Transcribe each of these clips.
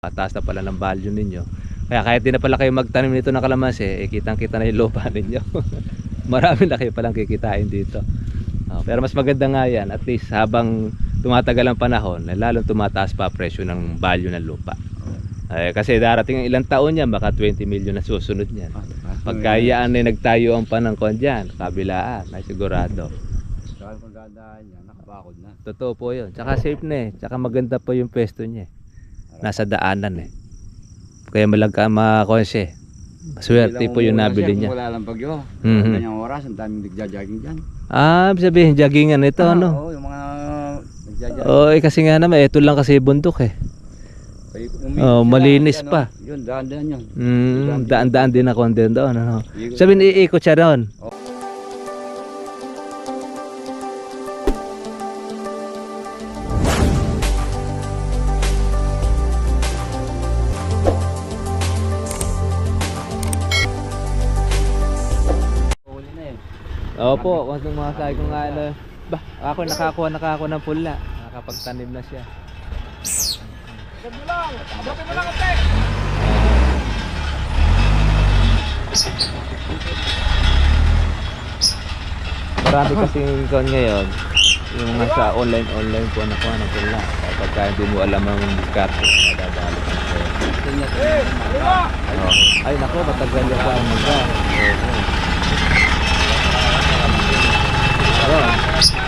Mataas na pala ng value ninyo. Kaya kahit di na pala kayo magtanim nito ng kalamansi, eh, kitang-kita na yung lupa ninyo. Marami na kayo palang kikitain dito. Oh, pero mas maganda nga yan, at least habang tumatagal ang panahon, eh, lalong tumataas pa presyo ng value ng lupa. Eh, kasi darating ang ilang taon yan, baka 20 million na susunod niyan. Pagkayaan ay nagtayo ang panangkon dyan, kabilaan, ay sigurado. Saka kung dadaan nakabakod na. Totoo po yun. Tsaka safe na eh. Tsaka maganda po yung pwesto niya eh. Nasa daanan eh. Kaya malagka makonse. Maswerte po yung nabili niya. Wala lang bagyo, Mhm. ganyang oras, ang daming nagja-jogging dyan. Ah, sabihin, joggingan ito Ah, ano? Oo, yung mga nagja-jogging. Oo, eh, kasi nga naman, ito lang kasi bundok eh. Oh, malinis ano, pa. Yun, daan-daan yun. Mm, daan-daan din ako din doon. Ano? Sabihin, iikot siya doon. Huli Opo, kung itong mga sabi ko nga ano, ba, ako nakakuha nakakuha ng pula. Nakakapagtanim na siya. Marami kasing kon ngayon, yung mga sa online online po na kuha ng pula. Kapag hindi mo alam ang diskarte, madadali ka na. Oh. Ay nako, matagal yung pa mga. Oo. Oh.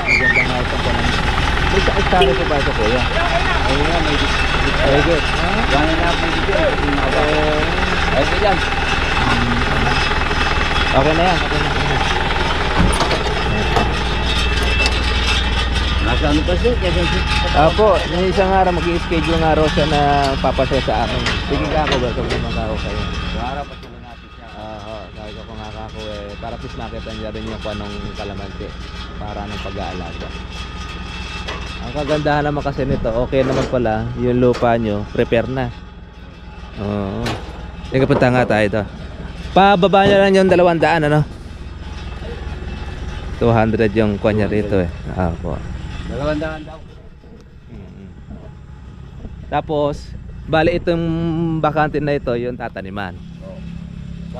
Maganda nga ito pa naman. May sa hektare ko ba ito kuya? Ayun nga, may Very good. Gano'n na may dito. Ay, ito dyan. Okay na yan. Okay na. Na. Nasa ano pa siya? Apo, yung isang araw mag-i-schedule nga raw siya na papasaya sa akin. Sige ka ako, welcome naman ako kayo. Harap pa sila natin siya. Oo, sabi ko nga ako eh, para at least makita niya rin yung panong kalamansi para ng pag-aalaga. Ang kagandahan naman kasi nito, okay naman pala, yung lupa nyo, prepare na. Oo. Sige, punta nga tayo ito. Pababa niya lang yung dalawang daan, ano? 200 yung kanya rito eh. Apo. Dalawang daan daw. Mm. Tapos, bali itong bakante na ito, yung tataniman. Oh.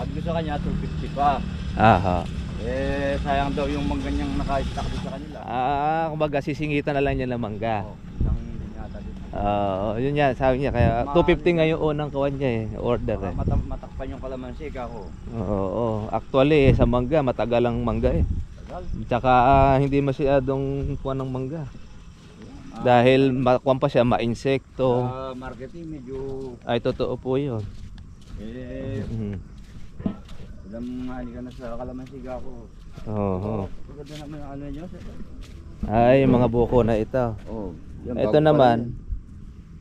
Ko sa kanya, 250 pa. Aha. Eh, sayang daw yung mangganyang naka-stack doon sa kanila. Ah, kumbaga sisingitan na lang niya ng mangga. Oh, isang yata dito. Oo, yun yan, sabi niya. Kaya 250 nga yung unang kawan niya eh, order eh. Baka mata- matakpan yung kalamansi, kako. Oo, oo. Actually, eh, sa mangga, matagal ang mangga eh. Tagal. Tsaka ah, hindi masyadong kuha ng mangga. Dahil makuha pa siya, ma-insekto. Sa marketing, medyo, Ay, totoo po yun. eh, Mhm. Ilang hali ka na sa kalamansi, kako. Oo. Maganda naman yung ano nyo. Ay, mga buko na ito. Oh, yan, Ito pa naman,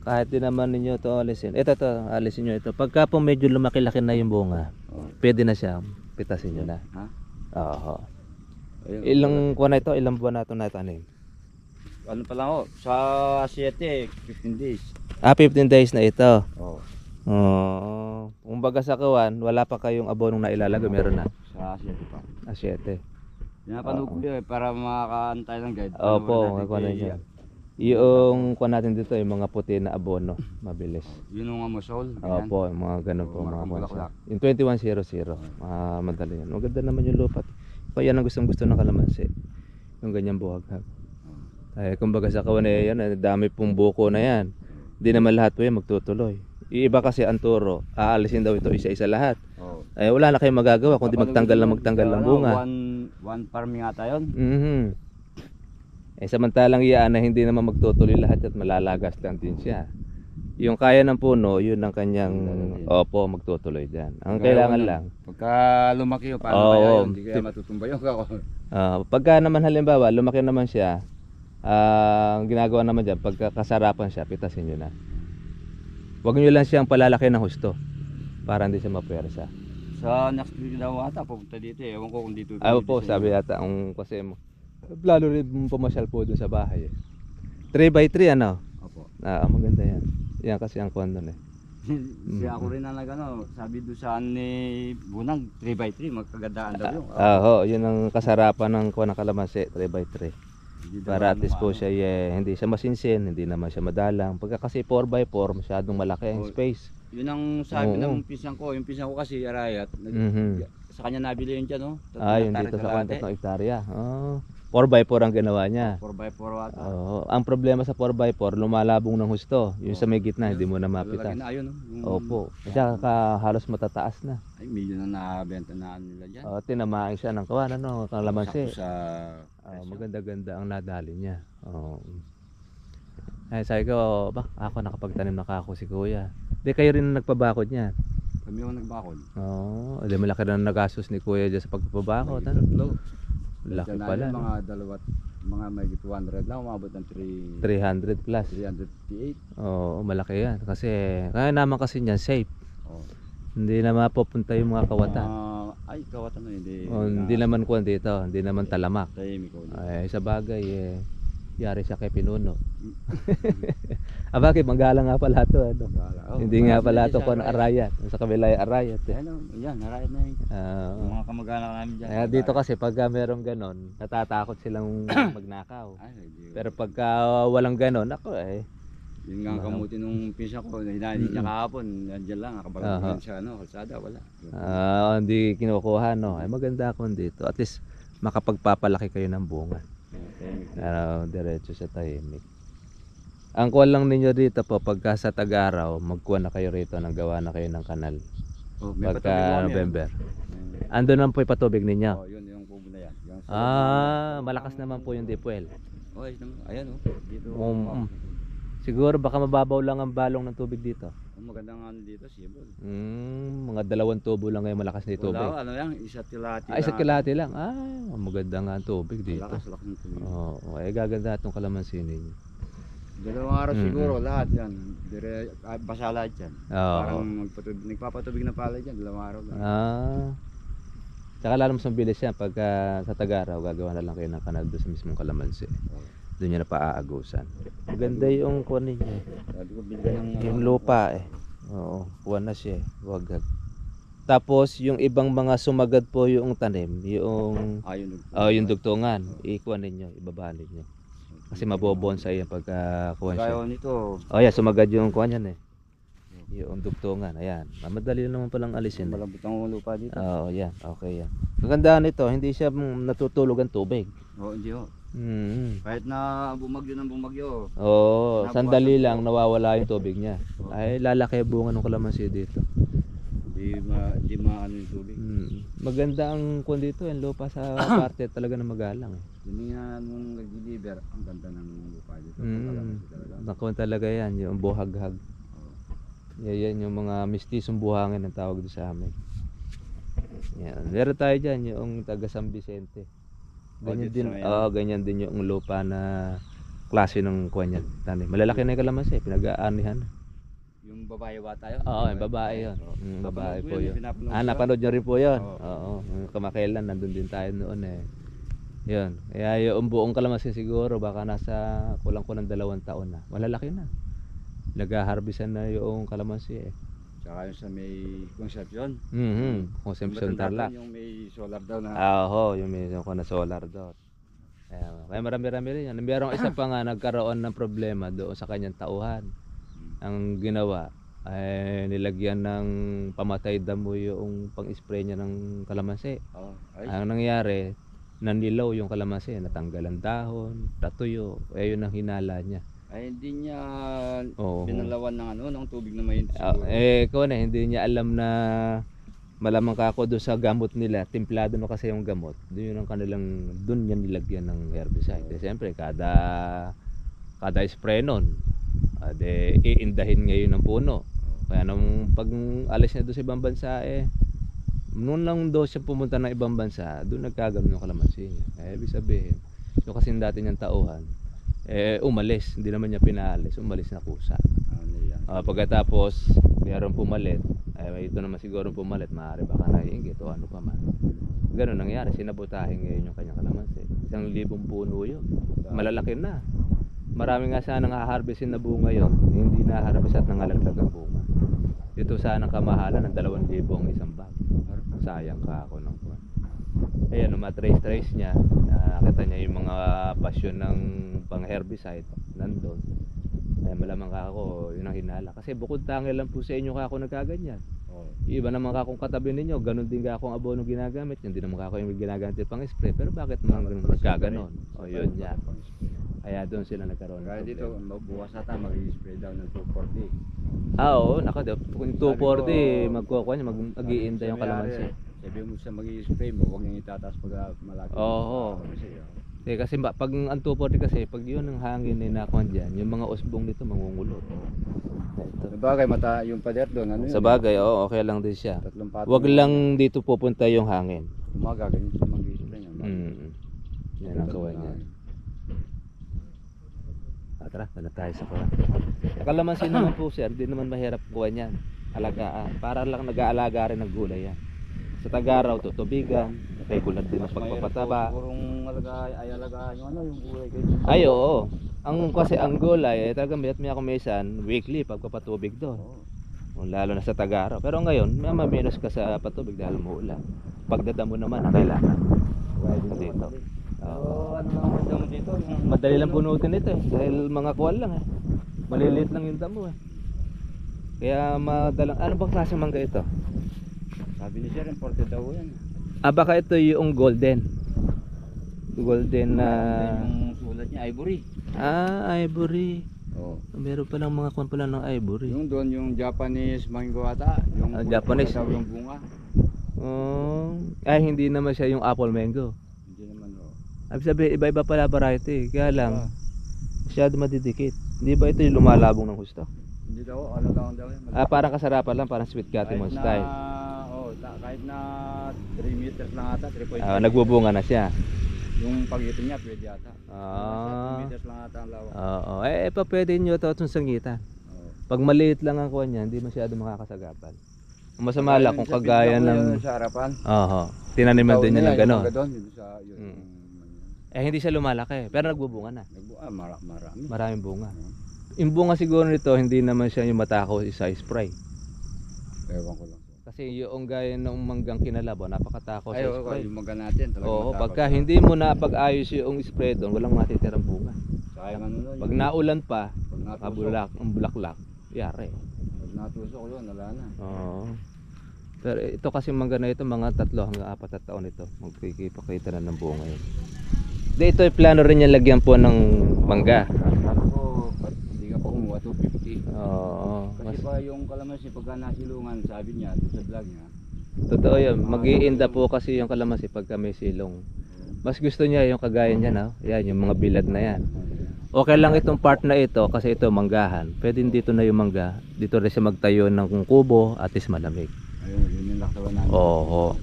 kahit din naman ninyo to alisin. Ito to, alisin nyo ito. Pagka po medyo lumaki-laki na yung bunga. Oh. pwede na siya. Pitasin nyo na. Ha? Oo. Ayun, Ilang kuha na ito? Ilang buwan na ito na itanim? Ano pa lang ho, sa 7, 15 days. Ah, 15 days na ito. Oh, Oo. Kumbaga sa kawan, wala pa kayong abonong na ilalagay. Meron na. sa 7 pa. Ah, 7. Pinapanood ko yun eh, para makakaantay ng guide. Opo, Panoorin natin kuha na siya. Yung kuha natin dito, yung mga puti na abono. Mabilis. Yun yung amusol. ganyan. Opo, yung mga ganun po, mga bulaklak. Yung 2100, ah, madali yan. Maganda naman yung lupa. Pa yan ang gustong gusto ng kalamansi. Yung ganyang buhaghag. Ay, kumbaga sa kawan eh, yan, eh, dami pong buko na yan. Hindi naman lahat po yan magtutuloy. Yung iba kasi ang turo, aalisin daw ito isa-isa lahat. Oh. Ay, wala na kayong magagawa kundi Kapag magtanggal na magtanggal ng ano, bunga. One, one farm yata yun. Mhm. Eh samantalang iyaan na hindi naman magtutuloy lahat at malalagas lang din siya. Yung kaya ng puno, yun ang kanyang opo, magtutuloy diyan. Ang Pagka kailangan ano, lang, Pagka lumaki yun, paano Oo, kaya yun? Hindi kaya matutumba yun ako. ah, pagka naman halimbawa, lumaki naman siya, ah, ang ginagawa naman diyan, pagka kasarapan siya, pitasin niyo na. Huwag niyo lang siyang palalaki ng husto para hindi siya mapwersa. Sa next week daw ata, pupunta dito eh. Ewan ko kung dito. Dito po, sa sabi yata ang kasi mo. Lalo rin pumasyal po dun sa bahay. Eh. 3 by 3 ano? Opo. Ah, maganda yan. Yan kasi ang kondo eh. si ako rin na nagano, sabi doon sa ano ni Bunang, 3x3, magkagandaan daw yun. Ah, ho, yun ang kasarapan ng kuha ng kalamansi, 3 by 3. Hindi daw Para at least po siya eh, hindi siya masinsin, hindi naman siya madalang. Pagka kasi 4x4, masyadong malaki ang space. Yun ang sabi Oo. ng pinsan ko. Yung pinsan ko kasi, Arayat. Nag, Mhm. Sa kanya nabili yun dyan, no? Ah, yung dito sa kanto ng hektarya. Oh, 4x4 ang ginawa niya. 4x4 wata. Oo. Ang problema sa 4x4, lumalabong ng husto. Yung sa may gitna, hindi mo na mapitas. Na no? Yung- Opo. Siya ka halos matataas na. Ay, milyon na nabenta na nila dyan. Oh, tinamaan siya ng kawan, ano, kalamansi. Sakto sa... Ah, maganda-ganda ang nadali niya. Oo. Ay, sabi ko, ba, ako nakapagtanim na kako si kuya. Di kayo rin ang nagpabakod niya. Kami yung nagbakod. Oo, di malaki na nagastos ni kuya dyan sa pagpapabakod. Ano? Laki Dyan na pala. yun, no? Mga dalawa, mga may 200 lang, umabot ng 3, 300 plus. 358. Oo, malaki yan. Kasi, kaya naman kasi niyan, safe. Oh. Hindi na mapupunta yung mga kawatan. Ah, ay, kawatan na, hindi. Oh, hindi naman kuwan dito, hindi naman talamak. Tahimik. Ay, sa bagay, eh, yari siya kay Pinuno. ah, bakit? Magalang nga pala to, ano? Oh, Hindi nga pala to kung Arayat. arayat. Sa kabila yung arayat eh. Ano, yan, narayat na yun. Yung mga kamag-anak namin dyan. kaya dito kasi pagka merong ganon, natatakot silang magnakaw. Ay. Pero pagka walang ganon, ako eh. Yun nga ang kamuti nung pinsa ko, hinahali niya kahapon, nandiyan lang, kapag Aha. sa ano, kalsada, wala. Ah, hindi kinukuha no. Ay maganda ako dito. At least makapagpapalaki kayo ng bunga. Ah, diretso sa tahimik. Ang kuha lang ninyo dito po pagka sa tag-araw, magkuha na kayo rito ng gawa na kayo ng kanal. Oh, may Pagka November. Andun lang po yung patubig ninyo. Oh, yun yung kubo na yan. Yung sa- Ah, malakas naman po yung dipwell. Oh, ayos naman. Ayan oh. Dito. Um, um. Siguro baka mababaw lang ang balong ng tubig dito. Oh, magandang ano dito, sibol. Mm, mga dalawang tubo lang ngayon malakas na tubig. Wala, ano yan, isa tilati. Ay, sa kilati lang. Ah, maganda nga ang tubig dito. Lakas, lakas ng tubig. Oo, eh gaganda itong kalamansi ninyo. Dalawang araw Mm, siguro, lahat yan. Dire, ah, basa lahat yan. Oo. Parang magpatubig, nagpapatubig na pala dyan, dalawang araw lang. Ah. Tsaka lalo mas mabilis yan pagka sa Tagaraw, gagawa na lang kayo ng kanal doon sa mismong kalamansi. Oo. Doon nyo na paaagusan. Maganda yung kuha bilhin ng... Yung lupa eh. Oo, kuha na siya eh. Wagag. Tapos yung ibang mga sumagad po yung tanim, yung Ah, yun. oh, yung dugtungan, ikuha ninyo, ibaba ninyo. Kasi mabobonsay yan pagka kuha siya. Kaya nito, Oh yeah, sumagad yung kuha niyan eh. Yung dugtungan, ayan. Ah, Madali naman palang alisin. eh. malambot ang lupa dito. Oo, yan. Okay yan. Kagandahan nito, hindi siya mm, natutulog ang tubig. Oo, hindi ho. Mm. Kahit na bumagyo ng bumagyo, Oo, sandali po. lang nawawala yung tubig niya. Ay, lalaki ang bunga ng kalamansi dito. di ma, di maano yung tubig. Mm. Maganda ang kung dito, yung lupa sa parte talaga na magalang. Eh. Yun nga nung nag-deliver, ang ganda ng lupa dito. Mm. Talaga. Nakuha talaga yan, yung buhaghag. Oo. Yan, yan yung mga mistisong buhangin ang tawag doon sa amin. Yan. Meron tayo dyan, yung taga San Vicente. Ganyan din, oo, ganyan din yung lupa na klase ng kuha niyan. Tanim. Malalaki na yung kalamansi, pinag-aanihan. Yung babae ba tayo? Oo, yung babae yun. Oo. Mm, babae po yun, Ah, napanood nyo rin po yun? Oo. Yung Kamakailan, nandun din tayo noon eh. Yun. Kaya yung buong kalamansi siguro, baka nasa kulang ko ng dalawang taon na. Malalaki na. Nag-harvestan na yung kalamansi eh. Tsaka yung sa may Concepcion. Mhm. Consumption Matanda Tarlac. Yung may solar daw na. Ah, yung may yung na solar doon. Kaya, kaya marami-rami rin yan. Merong isa pa nga nagkaroon ng problema doon sa kanyang tauhan. Ang ginawa ay nilagyan ng pamatay damo yung pang-spray niya ng kalamansi. Oh, ay, Ang nangyari, nanilaw yung kalamansi, natanggal ang dahon, natuyo, eh yun ang hinala niya. Ay hindi niya Oo. binalawan ng ano, ng tubig na mainit Ah, siguro. eh, ikaw na, hindi niya alam na malamang ka ako doon sa gamot nila, templado na kasi yung gamot. Doon yun ang kanilang, doon niya nilagyan ng herbicide. Eh, siyempre, kada, kada spray nun, ah, de, iindahin ngayon ng puno. Kaya nung pag alis niya doon sa ibang bansa, eh, noon lang daw siya pumunta ng ibang bansa, doon nagkaganon yung kalamansi niya. Eh, ibig sabihin, yung kasi dati niyang tauhan, eh, umalis. Hindi naman niya pinaalis, umalis na kusa. Ano yan? Ah, pagkatapos, mayroong pumalit. Ay, ito naman siguro pumalit. Maaari baka naiingit o ano pa man. Ganun nangyari. Sinabotahin ngayon yung kanyang kalamansi. Isang libong puno yun. Malalaki na. Marami nga sana nga-harvestin na bunga yun. Hindi na-harvest at nangalaglag ang bunga. Ito sana kamahalan ng dalawang libong isang bag. Sayang ka ako ng kuwan. Ayan, matrace-trace niya. Nakakita niya yung mga pasyon ng pang herbicide nandun. Kaya malamang ka ako, yun ang hinala. Kasi bukod tangil lang po sa inyo ka ako nagkaganyan. Yung Iba naman ka akong katabi ninyo, ganun din ka akong abono ginagamit. Hindi naman ka ako yung ginagamit pang spray. Pero bakit mga ganun nagkaganon? O yun yan. Kaya doon sila nagkaroon. Kaya dito, bukas ata mag-spray daw ng 240. Ah, oo, kung 240, Sabi ko, magkukuha niya, mag, mag-iinda yung kalamansi. Sabi mo sa mag-spray mo, huwag niyong itataas pag ah, malaki. Oo. Kasi, Eh, kasi ba, pag ang 240 kasi, pag yun ang hangin na nakuha dyan, yung mga usbong nito mangungulot. Ito. Sabagay, mata yung pader doon, ano yun? Sa bagay, oo, okay lang din siya. Tatlong patong. Huwag lang dito pupunta yung hangin. Umaga, ganyan siya mag-spray niya. Mm. Yan ang gawa niya. Ah, tara, tala tayo sa kuha. Kalamansi naman po sir, hindi naman mahirap kuha niyan. Alagaan. Para lang nag-aalaga rin ng gulay yan. Sa Tagaraw, tutubigan, regular din ang pagpapataba. Sigurong alaga, ay alagaan yung ano, yung gulay kayo. Ay, oo. Ang kasi ang gulay, eh, talagang mayat maya kumisan, weekly pagpapatubig doon. Oo. O, Lalo na sa Tagaraw. Pero ngayon, may maminos ka sa patubig dahil umuulan. Pagdadamo naman ang kailangan. Pwede Dito. Oo. ano lang ang damo dito? Madali lang bunutin ito eh. Dahil mga kuwan lang eh. Maliliit lang yung damo eh. Kaya madalang, ano bang klase mangga ito? Sabi ni Sir, imported daw yan. Ah baka ito yung golden. Golden na... Yung sulat niya, ivory. Ah, ivory. Oo. Meron pa lang mga kuwan pala ng ivory. Yung doon, yung Japanese mango ata. Yung Ah, Japanese. daw yung bunga. Oh, ay hindi naman siya yung apple mango. Hindi naman, oh. Ibig sabihin, iba-iba pala variety. Kaya lang, Ah, masyado madidikit. Hindi ba ito yung lumalabong ng gusto? hindi daw, ano daw daw yan. Ah, parang kasarapan lang, parang sweet catimon na- style. Oh, ta- kahit na 3 meters lang ata, 3.5. Ah, nagbubunga na siya. Yung pagitan niya, pwede ata. Ah. 2 meters lang ata ang lawak. Oo. Eh, pa pwede nyo ito itong sangitan. Oo. Pag maliit lang ang kuha niya, hindi masyado makakasagapan. Masama lang kung kagaya ng... Sa harapan. Oo. Tinaniman din niya ng gano'n. Mm. Eh, hindi siya lumalaki. Pero nagbubunga na. Nagbu- ah, mara, marami. Maraming bunga. Yung bunga siguro nito, hindi naman siya yung matakaw sa spray. Ewan ko lang. Kasi yung gaya ng manggang kinalabo, napakatakaw Ay, sa oo, spray. yung mga natin. talagang Oo, matakot pagka hindi mo na pag-ayos yung spray doon, walang matitirang bunga. Sayang ano nun. Pag naulan pa, Pag natusok. kabulak, ang bulaklak, yari. Pag natusok yun, wala na. Oo. Pero ito kasi mangga na ito, mga tatlo hanggang apat na taon ito. Magkikipakita na ng bunga yun. Di ito ay plano rin niya lagyan po ng mangga. Sabi ko, ba't hindi ka pa kumuha 250? Oo. Kasi pa yung kalamansi pagka nasilungan, sabi niya, doon sa vlog niya, totoo yun. mag iinda po kasi yung kalamansi pagka may silong. Mas gusto niya yung kagaya niya na. Yan, yung mga bilad na yan. Okay lang itong part na ito kasi ito manggahan. Pwede dito na yung mangga. Dito rin siya magtayo ng kubo at is malamig. ayun, yun yung laktawan namin. Oo.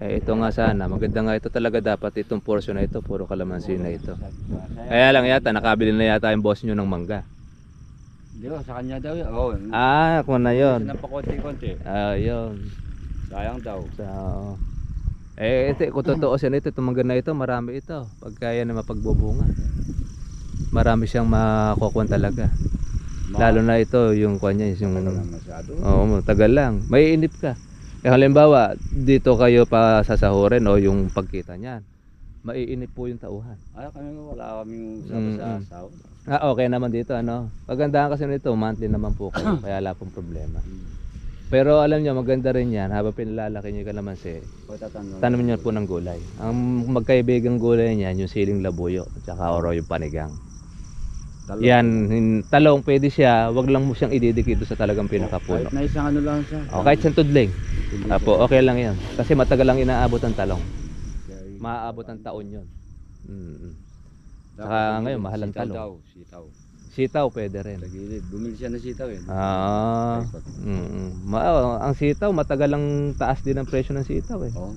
Eh, ito nga sana. Maganda nga ito talaga dapat itong portion na ito. Puro kalamansi na ito. Kaya lang yata, nakabili na yata yung boss nyo ng mangga. Di ba, sa kanya daw yun. Oo. Ah, kung na yun. Kasi konti-konti. Ah, yun. Sayang daw. So, eh, ito, kung totoo siya nito, itong mangga na ito, marami ito. Pagkaya na mapagbubunga. Marami siyang makukuha talaga. Lalo na ito, yung kanya, yung... Matagal lang masyado. Oo, matagal lang. May inip ka. Eh, halimbawa, dito kayo pa sasahurin o yung pagkita niyan. Maiinip po yung tauhan. Ay, kami wala kaming usapan sa Mm-mm. asawa. Ah, okay naman dito, ano. Pagandahan kasi nito, monthly naman po kayo, kaya wala pong problema. Pero alam niyo, maganda rin yan, habang pinalalaki niyo yung kalamansi, tanom niyo po ng gulay. Ang magkaibigang gulay niyan, yung siling labuyo, at saka oro yung panigang. Talong. Yan, hin- talong pwede siya, wag lang mo siyang ididikit doon sa talagang pinakapuno. Kahit na isang ano lang siya. O kahit siyang tudling. Apo, okay lang yan. Kasi matagal lang inaabot ang talong. Maaabot ang taon yun. Mm. Saka ngayon, mahal ang sitaw talong. daw, sitaw. Sitaw pwede rin. Sa gilid. Bumili siya ng sitaw eh. Ah, mm Ma- ang sitaw, matagal lang taas din ang presyo ng sitaw eh. Oo.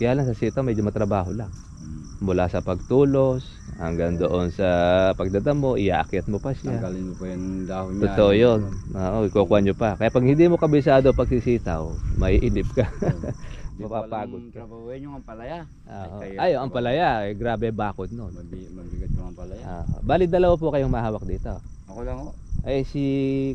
Kaya lang sa sitaw, medyo matrabaho lang. Mm. Mula sa pagtulos, hanggang doon sa pagdadamo, iaakyat mo pa siya. Tanggalin mo pa yung dahon niya. Totoo yun. Oo, ikukuha nyo pa. Kaya pag hindi mo kabisado pagsisitaw, maiinip ka. Mapapagod ka. Trabahuin yung ampalaya. Oo. Ay, Ay, ang palaya, eh, grabe bakod nun. Mabi, mabigat yung ampalaya. Ah, bali dalawa po kayong mahawak dito. Ako lang oh. Ay si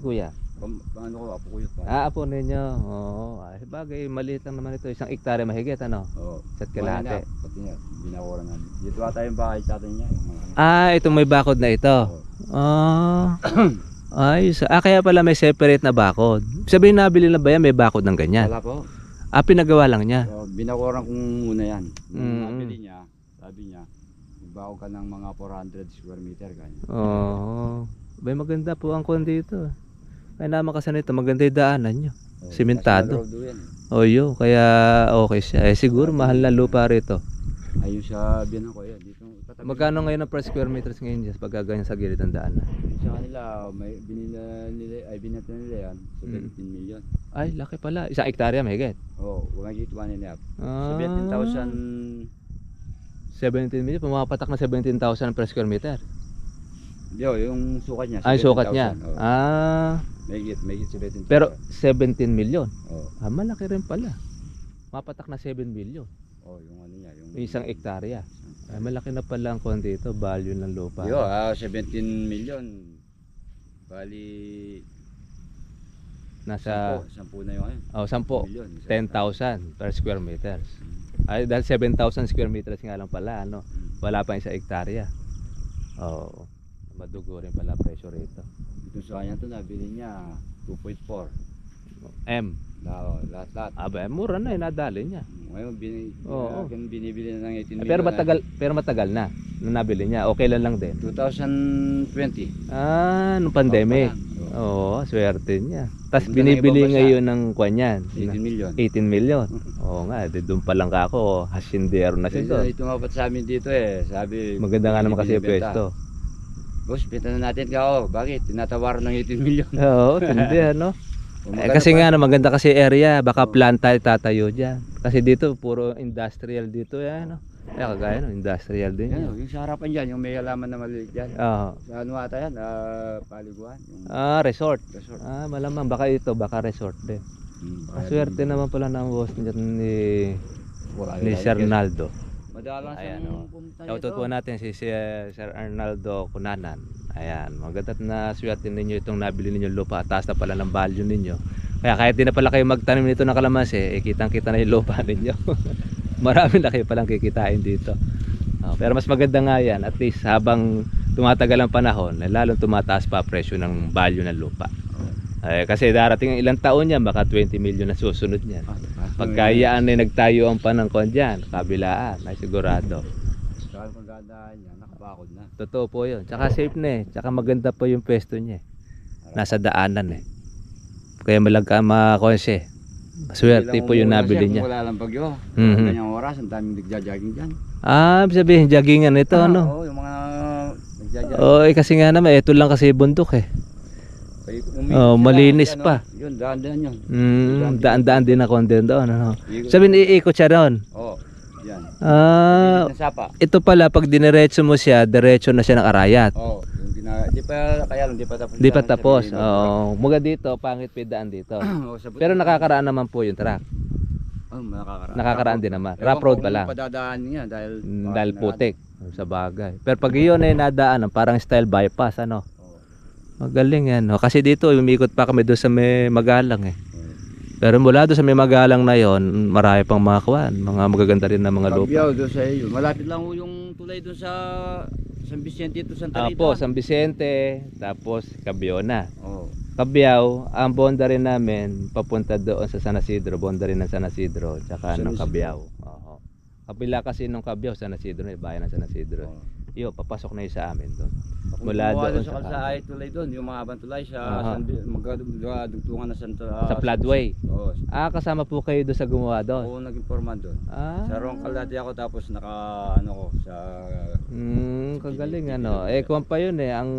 Kuya. Pam, ano ko, apo ko yun. pa. Ah, apo ninyo. Oo. Ay, bagay, maliit lang naman ito. Isang hektarya mahigit, ano? Oo. Isa't Wala na, kalahati. Pati niya, binawaran namin. Dito ata yung bahay sa atin niya. Yung mga. Ah, itong may bakod na ito. Oo. Ah. Ayos. Ah, kaya pala may separate na bakod. Sabihin nabili na ba yan, may bakod ng ganyan? Wala po. Ah, pinagawa lang niya. So, binawaran ko muna yan. Nung Mm. nabili niya, sabi niya, magbago ka ng mga 400 square meter. Ganyan. Oo. Bay, maganda po ang kon dito. Kaya naman kasi nito, maganda yung daanan nyo. Oo, Simentado. National Road yan. O yun, kaya okay siya. Eh siguro mahal na lupa rito. Ayun sa biyanan ko yan. Dito, tatabi- Magkano ngayon ang per square meters ngayon dyan pag ganyan sa gilid ng daanan? Sa kanila, may binila nila, ay binata nila yan, 17 million. Ay, laki pala. Isang hektarya mahigit. Oo, oh, umagit one and a half. Ah, 17,000, 17 million. Pumapatak na 17,000 per square meter. yo, yung sukat niya. Ay, sukat niya. 17,000, oo. Ah, May git, may git 17,000. pero 17 million. Oo, Ah, malaki rin pala. Mapatak na 7 million. oh, yung ano niya. Yung, Yung isang hektarya. Ay, malaki na pala ang kon dito. Value ng lupa. Yo, ah, 17 million. Bali, Nasa, 10, 10 na yung ano. oh, 10. Million. 10,000 per square meters. Ay, dahil 7,000 square meters nga lang pala, ano? Mm. Wala pa isang hektarya. Oo. Madugo rin pala presyo rito. Ito sa kanya to nabili niya 2.4. M. Na, lahat lahat. Aba, eh, mura na, inadali niya. Ngayon bini, Oo. uh, binibili na ng 18 Eh, million. pero na- matagal, pero matagal na nung nabili niya. Okay lang lang din. 2020. Ah, nung pandemic. Oo. Oo, swerte niya. Tapos binibili ngayon ng kwan yan. 18 million. 18 million. Oo nga, di doon pa lang ka ako. Hasindero na siya Kasi doon. tumapat sa amin dito eh. Sabi, Maganda nga naman kasi yung binibenta. pwesto. Boss, benta na natin ka. Oh, bakit? Tinatawaran ng 18 million. Oo, tindi ano. Eh, kasi pa? nga no, maganda kasi area, baka planta itatayo diyan. Kasi dito puro industrial dito yan, no. Kaya kagaya no, industrial din Yan, yung sa harapan dyan, yung may halaman na maliit dyan. Oo. Sa ano ata yan? Ah, paliguan. Yung Ah, resort. resort. Ah, malamang baka ito, baka resort din. Hmm, Ah, swerte naman pala ng boss niyan ni Wala, ni Sir. Arnaldo. Madalang siyang oh. pumunta Shoutout dito. po natin si Sir Sir Arnaldo Cunanan. Ayan, maganda na swerte ninyo itong nabili ninyo lupa. Taas na pala ng value ninyo. Kaya kahit di na pala kayo magtanim nito ng kalamansi, eh, kitang-kita na yung lupa ninyo. Marami na kayo palang kikitain dito. Ah, pero mas maganda nga yan, at least habang tumatagal ang panahon, eh, lalong tumataas pa presyo ng value ng lupa. Eh, kasi darating ang ilang taon yan, baka 20 million na susunod niyan. Ah, diba? Pagkayaan ay nagtayo ang panangkon dyan, kabilaan, ay sigurado. Saka kung niya, nakabakod na. Totoo po yun. Tsaka safe na eh. Tsaka maganda po yung pwesto niya eh. Nasa daanan eh. Kaya malagka makonse. Swerte Ilang po yung nabili niya. Wala lang bagyo. Mhm. Ganyang oras, ang daming nagja-jogging dyan. Ah, sabihin, joggingan ito Ah, ano? Oo, yung mga nagja-jogging. Oo, eh, kasi nga naman, ito lang kasi bundok eh. Ay, Oh, sila, malinis ano, pa. Yun, daan-daan yun. Mm, daan-daan din ako din doon. Ano? Sabihin, iikot siya doon. Oo. Ah, Ng sapa. ito pala, pag diniretso mo siya, diretso na siya ng arayat. Oo, yung gina... Di pa, kaya lang, di pa tapos. Di pa tapos. Oo. Muga dito, pangit pa yung daan dito. Pero nakakaraan naman po yung truck. Oh, nakakaraan. Nakakaraan din naman. Rough road pa lang. Padadaan niya dahil... Mm, Dahil putik. Sa bagay. Pero pag iyon ay nadaanan, parang style bypass, ano? Oo. Magaling yan. No? Kasi dito, umikot pa kami doon sa may magalang eh. Pero mula doon sa may magalang na yon, marami pang mga kuwan. Mga magaganda rin na mga lupa. Pagbiyaw doon sa iyo. Malapit lang ho yung tulay doon sa San Vicente ito Santa Rita. Apo, San Vicente, tapos Cabiona. Oo. Cabiao, ang boundary namin papunta doon sa San Isidro, boundary ng San Isidro, tsaka San ng. Cabiao. Oo. Kabila kasi nung Cabiao, San Isidro, eh, bayan ng San Isidro. Oo. Yo, papasok na yun sa amin doon. Mula doon sa sa kalsada ay tulay doon, yung mga abang tulay sa. San magdugtungan na Santa Sa floodway. Oo. Ah, kasama po kayo doon sa gumawa doon. Oo, naging foreman doon. Ah. Sa Roncal dati ako tapos naka ano ko sa Mm, kagaling ano. Eh, kung pa yun eh, ang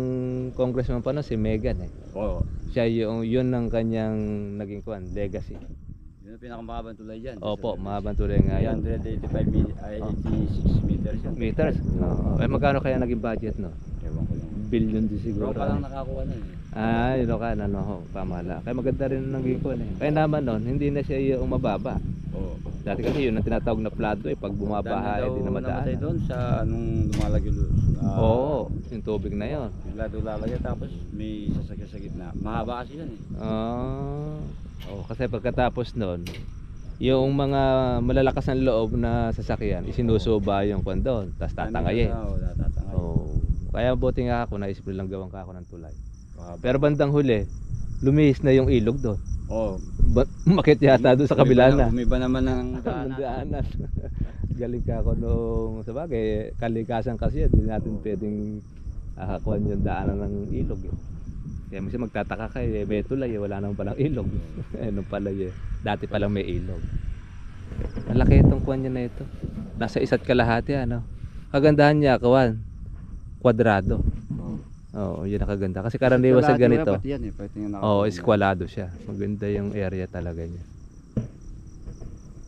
congressman pa noon si Megan eh. Oo. Siya yung, yun ng kanyang naging kuan, legacy. Yun ang pinakamahabang tulay diyan. Opo, mahabang tuloy nga yun. 185 mi- ay Oh. 86 meters yun. Meters. Oo. Eh, magkano kaya naging budget no? Ewan ko lang. Billion din siguro. Roncal lang nakakuha na eh. Ah, yun ka, ano, ho, pamala. Kaya maganda rin ang naging kuan eh. Kaya naman noon, hindi na siya yung mababa. Oo. Dati kasi yun ang tinatawag na plado eh. Pag bumabaha, Dami hindi na daw namatay madaan. doon sa anong lumalagay doon. Ah, Oo, yung tubig na yun. Doon lalagay tapos may sasakyan sa gitna. Mahaba kasi yan eh. Ah, oh, kasi pagkatapos nun, yung mga malalakas ng loob na sasakyan, isinusuba yung kwan doon, tapos tatangayin. Oo, tatangayin. Oh, kaya buti nga ako, naisip nilang gawang ka ako ng tulay. Mahaba. Pero bandang huli, lumihis na yung ilog doon. Oo. Ba- makit yata doon sa kabila na. Umiba naman ng daanan. daanan. Galing ka ako nung, sa bagay, kalikasan kasi hindi natin pwedeng akakuan yung daanan ng ilog. Eh. Kaya minsan magtataka ka eh, may tulay eh, wala naman palang ilog. nung pala eh, dati palang may ilog. Malaki itong kuwan niya na ito. Nasa isa't kalahati ano. Kagandahan niya, kawan, kwadrado. Oo. Oo, yun ang kaganda. Kasi karaniwan sa ganito, yan eh. Oo, oh, eskwalado siya. Maganda yung area talaga niya.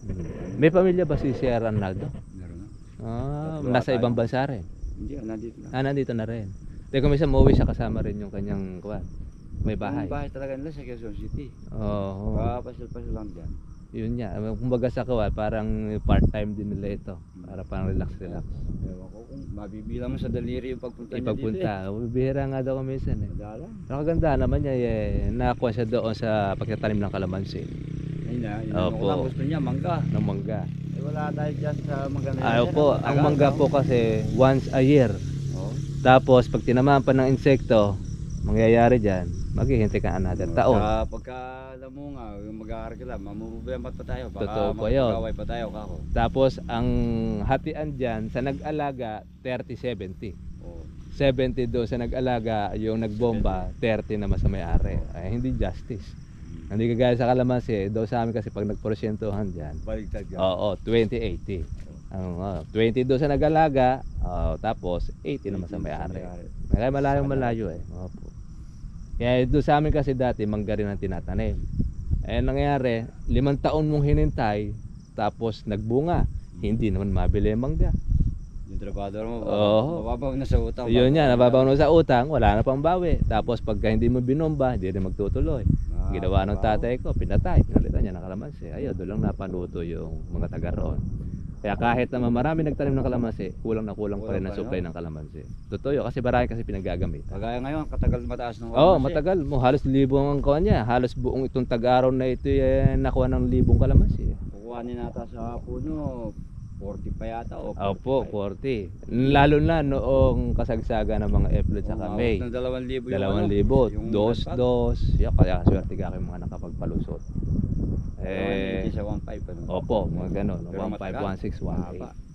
Hmm. May pamilya ba si Sir Arnaldo? Meron na. Ah, nasa ibang bansa rin. Hindi, ah, nandito na. Ah, nandito na rin. Teka, minsan umuwi siya kasama rin yung kanyang kuwan. May bahay. Yung bahay talaga nila sa Quezon City. Oo. Papasil-pasil lang dyan. yun niya. Kumbaga sa kuwan, parang part-time din nila ito. Para parang relax-relax. Ewan ko kung mabibilang mo sa daliri yung pagpunta niya dito Ipagpunta. Bibihira nga daw kami minsan eh. eh. Madala. Pero kaganda naman niya eh. Nakakuha siya doon sa pagtatanim ng kalamansi. Ayun na, yun Opo. lang gusto niya, mangga. Ng mangga. Eh wala tayo dyan sa mangga na yan, po, ano, ang mangga po kasi once a year. Tapos pag tinamaan pa ng insekto, mangyayari dyan, maghihintay ka another taon. Pagka alam mo nga, yung mag-aaral ka lang, mamumubempat pa tayo. Baka Totoo po yun. pa tayo kako. Tapos ang hatian dyan sa nag-alaga 30-70. Oo. 70 do sa nag-alaga, yung nagbomba 30 naman sa may-ari. Ay hindi justice. Hindi kagaya sa kalamansi, do sa amin kasi pag nagporsyentuhan dyan, Baligtad ka. oo, 20-80. Ang ah, 20 do sa nag-alaga, oo, tapos 80 naman sa may-ari. Kaya malayong malayo eh. Opo. Kaya doon sa amin kasi dati mangga rin ang tinatanim. Eh nangyari, limang taon mong hinintay, tapos nagbunga. Hindi naman mabili ang mangga. Yung trabador mo, Oo. mababaw na sa utang. Yun yan, nababaw na sa utang, wala na pang bawi. Tapos pagka hindi mo binomba, hindi rin magtutuloy. Ah, Ginawa ng tatay ko, pinatay, pinalitan niya ng kalamansi. Ayun, doon lang napanuto yung mga taga roon. Kaya kahit naman marami nagtanim ng kalamansi, kulang na kulang pa rin ang supply ng kalamansi. Totoo yun, kasi marami kasi pinagagamit. Kagaya ngayon, katagal mataas ng Oo, oh, matagal mo. Halos libong ang kuha niya. Halos buong itong tag-araw na ito eh, nakuha ng libong kalamansi. Kukuhanin nata sa puno, 40 pa yata o 45. Opo, 40. Lalo na noong kasagsaga ng mga April sa Umabot May. ng 2,000 yung Dalawang ano, libo, yung dos, dos. Yan, kaya swerte ka kayo mga nakapagpalusot. Eh, Eh, sa 1.5 ano. opo, mga ganun. Pero 1.5, matagal. 1.6, 1.8.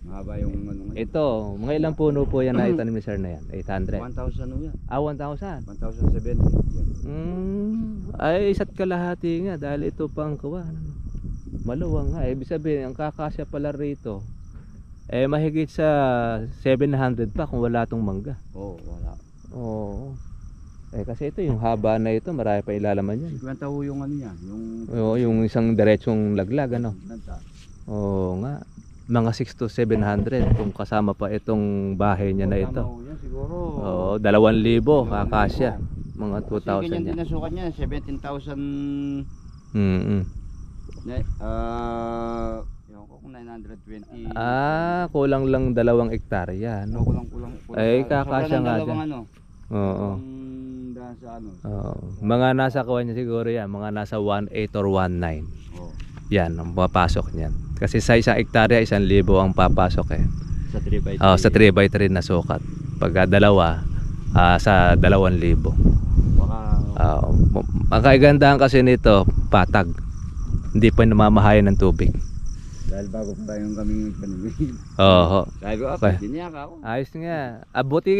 Mahaba. Yung ano. ngayon. Ito, mga ilang puno po yan na itanim ni sir na yan? 800? 1,000 ano yan. Ah, 1,000? 1,070. Yan. Mm, ay, isa't kalahati nga dahil ito pang kawa. ano. Maluwang nga. Ibig sabihin, ang kakasya pala rito, eh mahigit sa 700 pa kung wala tong mangga. Oo, wala. Oo. Eh kasi ito yung haba na ito, marami pa ilalaman yan. 50 ho yung ano yan. Yung... Oo, yung isang diretsong laglag ano. Ganda. Oo nga. Mga 6 to 700 kung kasama pa itong bahay niya na ito. ho yan, siguro. Oo, 2,000 kakasya. Mga Kasi ganyan 2,000 din yan. nasukat niya, 17,000 Mm na, ah, ewan ko kung 920. Ah, kulang lang dalawang ektarya. No? kulang kulang. kulang sa- kakasya sobrang nga dalawang dyan. ano. Oo. Ang sa ano. Oo. Mga nasa kuha niya siguro yan, mga nasa 1.8 or 1.9. Oh, Yan, ang papasok niyan. Kasi sa isang ektarya, isang libo ang papasok eh. sa 3 by 3. Oh, sa 3 by 3 na sukat. Pagka dalawa, ah, sa 2,000. Baka Oo. ang kaigandahan kasi nito, patag. Hindi pa namamahayan ng tubig. dahil bago pa tayong kaming panimig. Oo. Sabi ko, ah, Okay. ako. Ayos nga. Abuti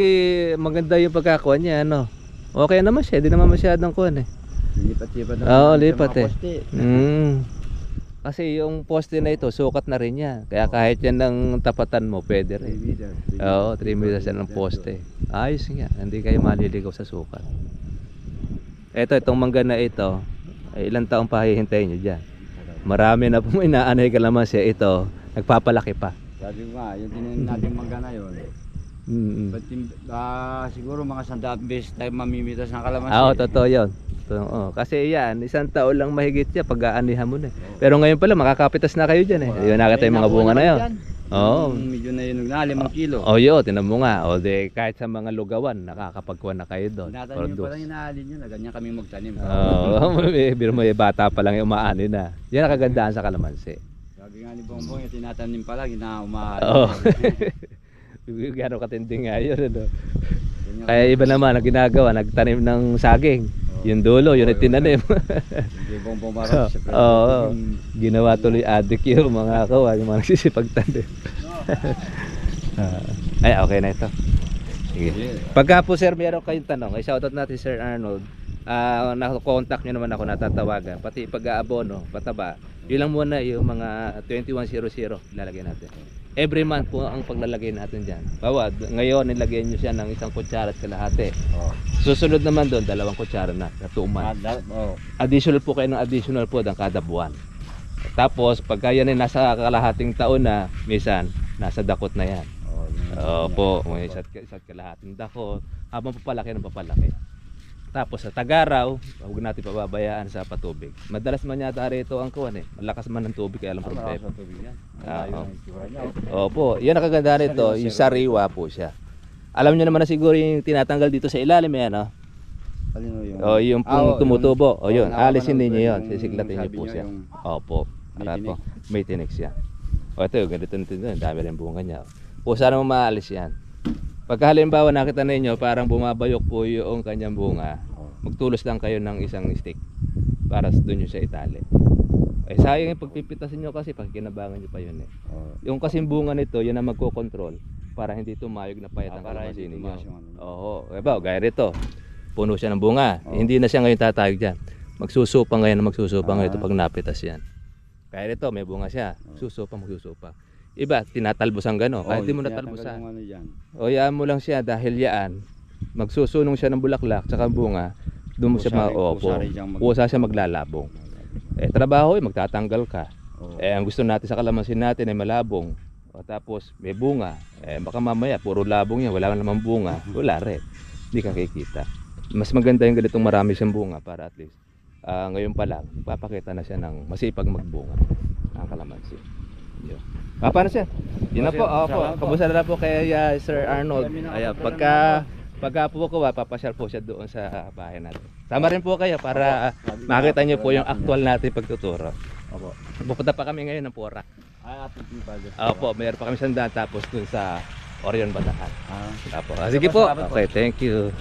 maganda yung pagkakuha niya, ano. Okay naman siya, di naman masyadong kuhan eh. Lipat-lipat na Oo, lipat eh. Mm. Kasi yung poste na ito, sukat na rin yan. Kaya kahit yan ng tapatan mo, pwede rin. meters. three Oo, 3 meters meters. yan ng poste. Ayos nga, hindi kayo maliligaw sa sukat. Ito, itong mangga na ito, ay ilang taong pa hihintayin nyo dyan. Marami na po inaanay kalamansi. Ito, nagpapalaki pa. Sabi ko nga, yung tinanim natin mangga na yun. Mm. But, ah, siguro mga sandaan beses tayo mamimitas ng kalamansi. Ah, oo, totoo yun. to. Oh, kasi yan, isang taon lang mahigit siya pag aanihan mo na. eh. Pero ngayon pala makakapitas na kayo diyan eh. Yun nakita yung mga bunga na yun. Oo. Mm, Medyo na yun, na limang kilo. Oh, yo, tinan mo nga. O de kahit sa mga lugawan, nakakapagkuha na kayo doon. Tinatanim pa lang inaalin yun, na ganyan kami magtanim. Oo, oh, biro mo, eh, bata pa lang yung umaani na. Yan ang kagandahan sa kalamansi. Sabi nga ni Bongbong, yung tinatanim pa lang, ina umaalin. Gano'ng katindi nga yun. Ano? Kaya iba naman ang ginagawa, nagtanim ng saging. Yung dulo, yun ang tinanim. Hindi Bongbong Marcos. siyempre. Oo. Mm. Ginawa tuloy adik yung mga kawa, yung mga nagsisipagtanim. Ah, ay, okay na ito. Sige. Pagka po sir, meron kayong tanong, ay shoutout natin Sir Arnold. Ah, na-contact nyo naman ako, natatawagan. Pati pag-aabono, pataba. Yun lang muna yung mga 2100 lalagay natin. Every month po ang paglalagay natin dyan. Bawad, ngayon nilagyan nyo siya ng isang kutsara at kalahati. Oo. Susunod naman doon, dalawang kutsara na, na 2 Ah, months. da- oo. Additional po kayo ng additional po ng kada buwan. Tapos, pagka yan ay nasa kalahating taon na, minsan, nasa dakot na yan. Yun. Opo, may isa't, isa't kalahating dakot. Habang papalaki ng papalaki. Tapos sa tagaraw, huwag natin pababayaan sa patubig. Madalas man yata rito ang kuwan eh. Malakas man ang tubig kaya lang Ah, problema. malakas ang tubig yan. Ah, niya, oh. Opo, yan ang kaganda nito, yung sariwa. po siya. Alam niyo naman na siguro yung tinatanggal dito sa ilalim yan, no? Alin o yung... O yung Ah, pong oo, tumutubo. O oo, yun, alisin ko ninyo yun. Sisiklatin niyo po siya. Opo. Para po, may tinik siya. O ito, ganito nito. Dami rin bunga niya. Po, sana mo maalis yan. Pagka halimbawa nakita ninyo, parang bumabayok po yung kanyang bunga, magtulos lang kayo ng isang stick para doon yung sa itali. Eh sayang yung pagpipitasin nyo kasi pagkinabangan nyo pa yun eh. Yung kasing bunga nito, yun ang magkocontrol para hindi tumayog na payat Ah, ang para kalamansi hindi ninyo. Oo, eh ba, gaya rito. Puno siya ng bunga. Oo. Hindi na siya ngayon tatayog dyan. Magsusupa ngayon, magsusupa ngayon ito Ah. pag napitas yan. Kaya rito, may bunga siya. Susupa, magsusupa. Iba, tinatalbos ang gano'n. Kahit di mo yung ano dyan. O yaan mo lang siya dahil yaan, magsusunong siya ng bulaklak tsaka bunga, doon mo siya ma Pusari- opo. pusari siyang mag- Pusa siya maglalabong. Eh trabaho eh magtatanggal ka. Oo. Eh ang gusto natin sa kalamansin natin ay malabong. O tapos may bunga. Eh baka mamaya puro labong yan, wala naman bunga. Wala rin. Hindi ka kikita. Mas maganda yung ganitong marami siyang bunga para at least ah, ngayon pa lang, papakita na siya ng masipag magbunga ang kalamansi. Yun. Ah, paano siya? Yun na po, opo. po. Kamusta na po kay ah, Sir Arnold? Ayan, pagka pagka po ko, ah, papasyal po siya doon sa bahay natin. Tama rin po kayo para ah, makita niyo po yung actual natin pagtuturo. Opo. Pupunta pa kami ngayon ng Porac. Ay, ating pinipaldos. Opo, mayroon pa kami sandaan tapos dun sa Orion Batahan. Ah. Opo. Ah, sige po. Okay, thank you.